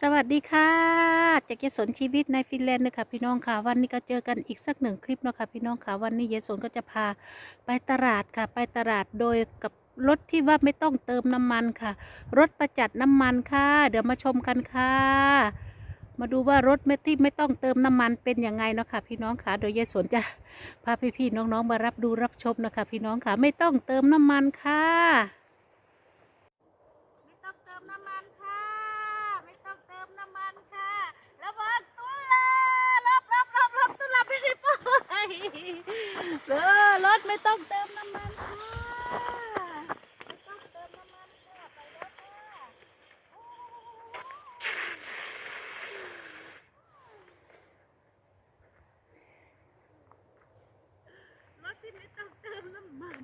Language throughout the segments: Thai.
สวัสดีค่ะจากเยสนชีวิตในฟินแลนด์นะคะพี่น้องค่ะ วันนี้ก็เจอกันอีกสักหนึ่งคลิปเนาะค่ะพี่น้องค่ะ วันนี้เยสนก็จะพาไปตลาดค่ะ ไปตลาดโดยกับรถที่ว่าไม่ต้องเติมน้ำมันค่ะ รถประจัดน้ำมันค่ะ เดี๋ยวมาชมกันค่ะ มาดูว่ารถไม่ที่ไม่ต้องเติมน้ำมันเป็นยังไงเนาะค่ะพี่น้องค่ะ โดยเยสนจะพาพี่ๆน้องๆมารับดูรับชมนะคะพี่น้องค่ะ ไม่ต้องเติมน้ำมันค่ะ ไม่ต้องเติมน้ำมันค่ะ ไม่ต้องเติมน้ำมันค่ะระเบิดตุลาลบลบลบลบตุลาไม่ได้ปล่อยเออรถไม่ต้องเติมน้ำมันค่ะ ไม่ต้องเติมน้ำมันค่ะ ไปแล้วค่ะรถที่ไม่ต้องเติมน้ำมัน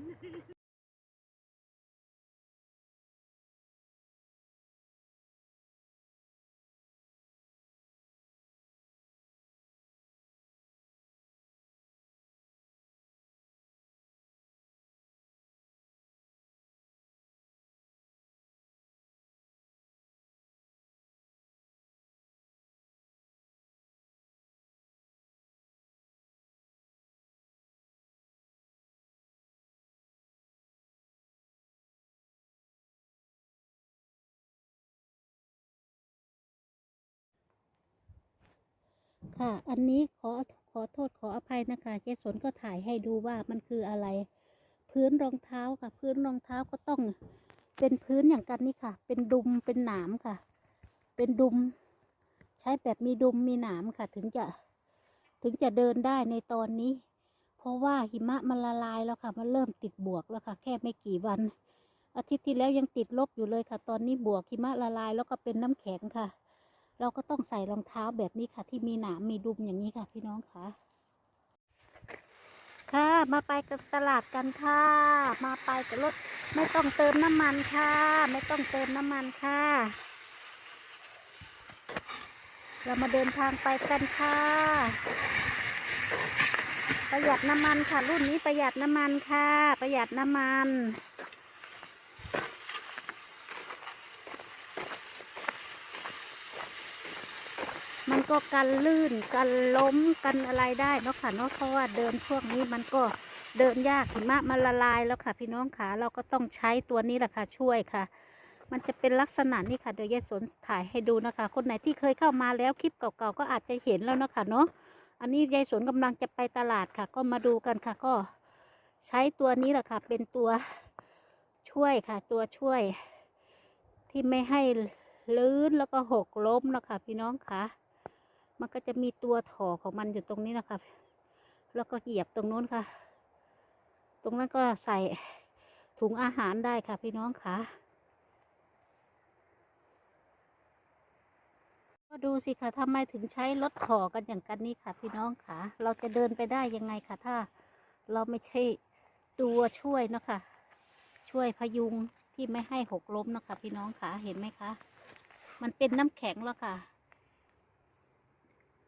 ค่ะ อันนี้ขอขอโทษขออภัยนะคะเจสนก็ถ่ายให้ดูว่ามันคืออะไร พื้นรองเท้าค่ะ พื้นรองเท้าก็ต้อง เป็นพื้นอย่างกันนี่ค่ะ เป็นดุมเป็นหนามค่ะ เป็นดุม ใช้แบบมีดุมมีหนามค่ะ ถึงจะถึงจะเดินได้ในตอนนี้ เพราะว่าหิมะมันละลายแล้วค่ะ มันเริ่มติดบวกแล้วค่ะ แค่ไม่กี่วัน อาทิตย์ที่แล้วยังติดลบอยู่เลยค่ะ ตอนนี้บวกหิมะละลายแล้วก็เป็นน้ำแข็งค่ะ เราก็ต้องใส่รองเท้าแบบนี้ค่ะ ที่มีหนามมีดุมอย่างนี้ค่ะ พี่น้องค่ะ ค่ะมาไปกับตลาดกันค่ะ มาไปกับรถไม่ต้องเติมน้ำมันค่ะ ไม่ต้องเติมน้ำมันค่ะ เรามาเดินทางไปกันค่ะ ประหยัดน้ำมันค่ะ รุ่นนี้ประหยัดน้ำมันค่ะ ประหยัดน้ำมัน ก็กันลื่นกันล้มกันอะไรได้เนาะค่ะเนาะเพราะว่าเดินช่วงนี้มันก็เดินยากหิมะมันละลายแล้วค่ะ พี่น้องขาเราก็ต้องใช้ตัวนี้แหละค่ะช่วยค่ะ มันจะเป็นลักษณะนี้ค่ะเดี๋ยวยายสนถ่ายให้ดูนะคะ คนไหนที่เคยเข้ามาแล้วคลิปเก่าๆก็อาจจะเห็นแล้วเนาะค่ะเนาะอันนี้ยายสนกำลังจะไปตลาดค่ะ ก็มาดูกันค่ะ ก็ใช้ตัวนี้แหละค่ะ เป็นตัวช่วยค่ะ ตัวช่วย ที่ไม่ให้ลื่นแล้วก็หกล้มนะคะพี่น้องค่ะ มันก็จะมีตัวถอของมันอยู่ตรงนี้นะคะ แล้วก็เหยียบตรงนู้นค่ะ ตรงนั้นก็ใส่ถุงอาหารได้ค่ะ พี่น้องค่ะ ก็ดูสิค่ะทำไมถึงใช้รถถอกันอย่างกันนี้ค่ะ พี่น้องค่ะ เราจะเดินไปได้ยังไงค่ะ ถ้าเราไม่ใช่ตัวช่วยนะคะ ช่วยพยุงที่ไม่ให้หกล้มนะคะ พี่น้องค่ะ เห็นไหมคะ มันเป็นน้ำแข็งแล้วค่ะ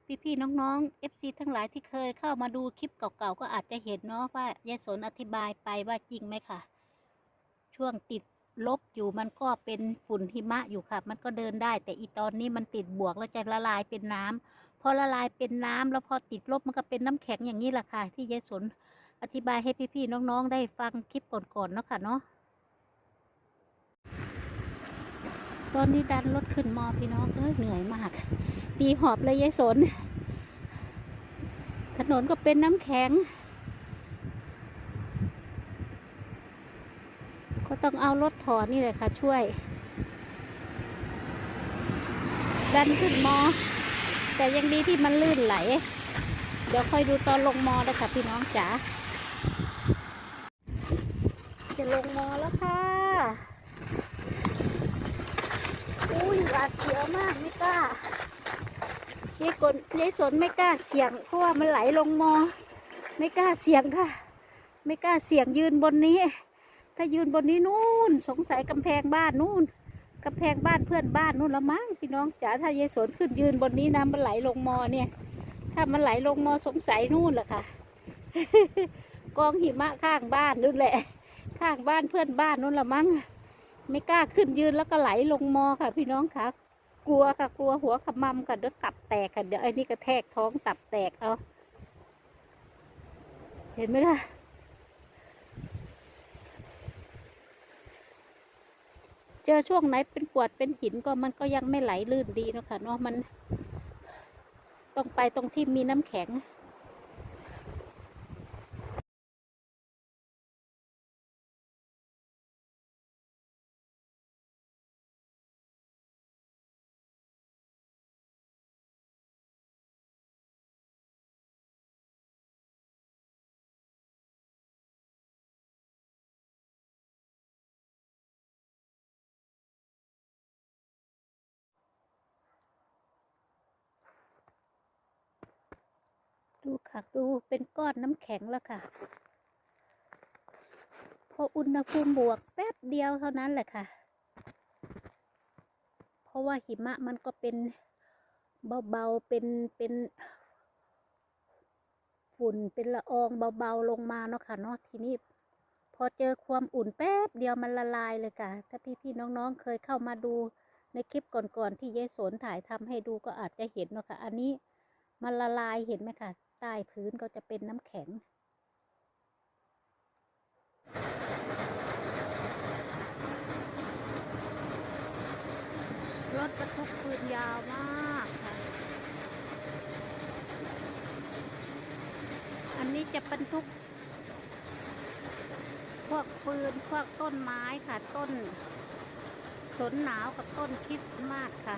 พี่ๆน้องๆ FC ทั้งหลายที่เคยเข้ามาดูคลิปเก่าๆก็อาจจะเห็นเนาะว่ายายสนอธิบายไปว่าจริงไหมค่ะ ช่วงติดลบอยู่มันก็เป็นฝุ่นหิมะอยู่ค่ะ มันก็เดินได้ แต่อีตอนนี้มันติดบวกแล้วจะละลายเป็นน้ำพอละลายเป็นน้ำแล้วพอติดลบมันก็เป็นน้ำแข็งอย่างนี้แหละค่ะ ที่ยายสนอธิบายให้พี่ๆน้องๆ ได้ฟังคลิปก่อนๆเนาะค่ะเนาะ ตอนนี้ดันรถขึ้นมอพี่น้องเอ้ยเหนื่อยมาก ตีหอบเลยยายสน ถนนก็เป็นน้ำแข็ง ก็ต้องเอารถถอนนี่เลยค่ะ ช่วย ดันขึ้นมอ แต่ยังดีที่มันลื่นไหล เดี๋ยวค่อยดูตอนลงมอเลยค่ะพี่น้องจ๋าจะลงมอแล้วค่ะ อุ้ยหวา ดเสียวมากไม่กล้ายายกนยายสนไม่กล้าเสี่ยง เพราะว่ามันไหลลงมอ ไม่กล้าเสี่ยงค่ะ ไม่กล้าเสี่ยงยืนบนนี้ ถ้ายืนบนนี้นู่น สงสัยกำแพงบ้านนู่นกำแพงบ้านเพื่อนบ้านนู่นละมั้งพี่น้องจ๋าถ้ายายสนขึ้นยืนบนนี้นะมันไหลลงมอเนี่ย ถ้ามันไหลลงมอสงสัยนู่นแหละค่ะ กองหิมะข้างบ้านนู่นแหละ ข้างบ้านเพื่อนบ้านนู่นละมั้ง ไม่กล้าขึ้นยืนแล้วก็ไหลลงมอค่ะ พี่น้องค่ะ กลัวค่ะกลัวหัวขมำค่ะเดี๋ยวตับแตกค่ะเดี๋ยวไอ้นี่กระแทกท้องตับแตกเอาเห็นไหมล่ะเจอช่วงไหนเป็นกวดเป็นหินก็มันก็ยังไม่ไหลลื่นดีนะคะเนาะมัน ต้องไปตรงที่มีน้ำแข็ง ดูค่ะ ดูเป็นก้อนน้ำแข็งแล้วค่ะ พออุณหภูมิบวกแป๊บเดียวเท่านั้นแหละค่ะ เพราะว่าหิมะมันก็เป็นเบาๆ เป็นเป็นฝุ่นเป็นละอองเบาๆลงมาเนาะค่ะเนาะทีนี้พอเจอความอุ่นแป๊บเดียวมันละลายเลยค่ะ ถ้าพี่ๆน้องๆเคยเข้ามาดูในคลิปก่อนๆที่ยายสนถ่ายทำให้ดูก็อาจจะเห็นเนาะค่ะ อันนี้มันละลายเห็นไหมคะ ใต้พื้นก็จะเป็นน้ำแข็ง รถบรรทุกฟืนยาวมากค่ะ อันนี้จะบรรทุก พวกฟืน พวกต้นไม้ค่ะ ต้น สนหนาวกับต้นคริสต์มาสค่ะ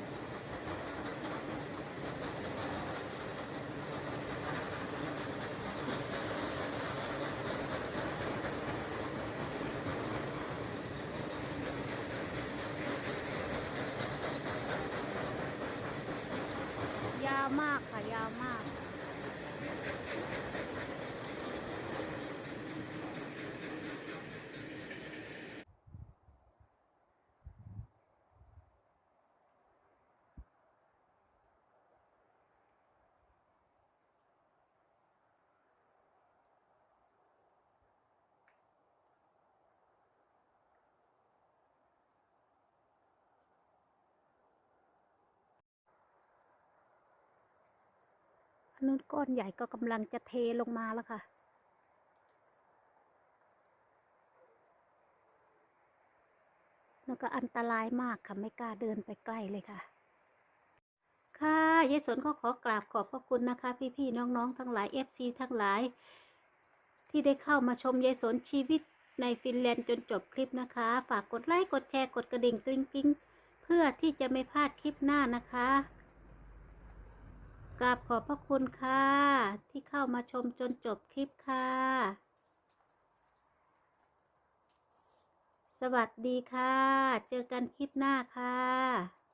อันนู้นก้อนใหญ่ก็กำลังจะเทลงมาแล้วค่ะ แล้วก็อันตรายมากค่ะ ไม่กล้าเดินไปใกล้เลยค่ะ ค่ะยายสนก็ขอกราบขอบพระคุณนะคะ พี่ๆน้องๆทั้งหลาย FC ทั้งหลาย ที่ได้เข้ามาชมยายสนชีวิตในฟินแลนด์จนจบคลิปนะคะ ฝากกดไลค์ กดแชร์ กดกระดิ่งกริ๊งกริ๊งเพื่อที่จะไม่พลาดคลิปหน้านะคะ กราบขอบพระคุณค่ะ ที่เข้ามาชมจนจบคลิปค่ะ สวัสดีค่ะ เจอกันคลิปหน้าค่ะ